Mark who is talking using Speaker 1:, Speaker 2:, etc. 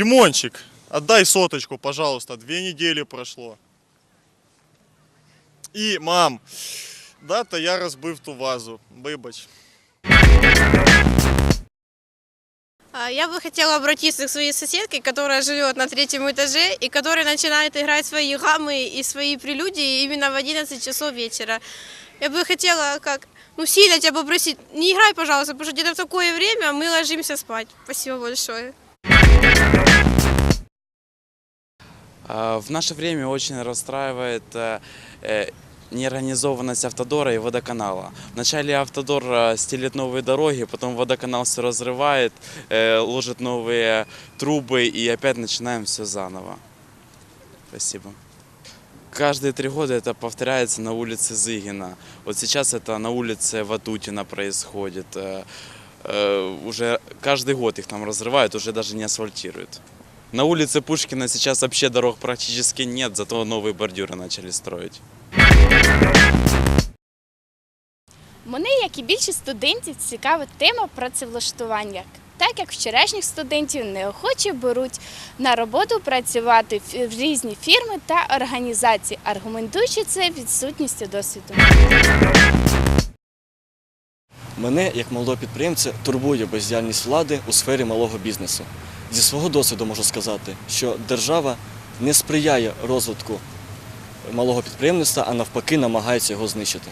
Speaker 1: Димончик, отдай соточку, пожалуйста. Две недели прошло. І, мам, да-то я розбив ту вазу. Вибач.
Speaker 2: А, Я бы хотела обратиться к своей соседке, которая живет на третьем этаже и которая начинает играть свои гаммы и свои прелюдии именно в 11 часов вечера. Я бы хотела как ну, сильно тебя попросить, не играй, пожалуйста, потому что где-то в такое время мы ложимся спать. Спасибо большое.
Speaker 3: А, В наше время очень расстраивает э, э, неорганизованность автодора и водоканала. Вначале автодор э, стелит новые дороги, потом водоканал все разрывает, э, ложит новые трубы и опять начинаем все заново. Спасибо. Каждые три года это повторяется на улице Зыгина. Вот сейчас это на улице Ватутина происходит. Э, э, Уже каждый год их там разрывают, уже даже не асфальтируют. На улице Пушкина сейчас вообще дорог практически нет, зато новые бордюры начали строить.
Speaker 4: Мене, як і більшість студентів, цікавить тема працевлаштування. Так як вчорашніх студентів неохоче беруть на роботу працювати в різні фірми та організації, аргументуючи це відсутністю досвіду.
Speaker 5: Мене, як молодого підприємця, турбує бездіяльність влади у сфері малого бізнесу. Зі свого досвіду можу сказати, що держава не сприяє розвитку малого підприємництва, а навпаки намагається його знищити.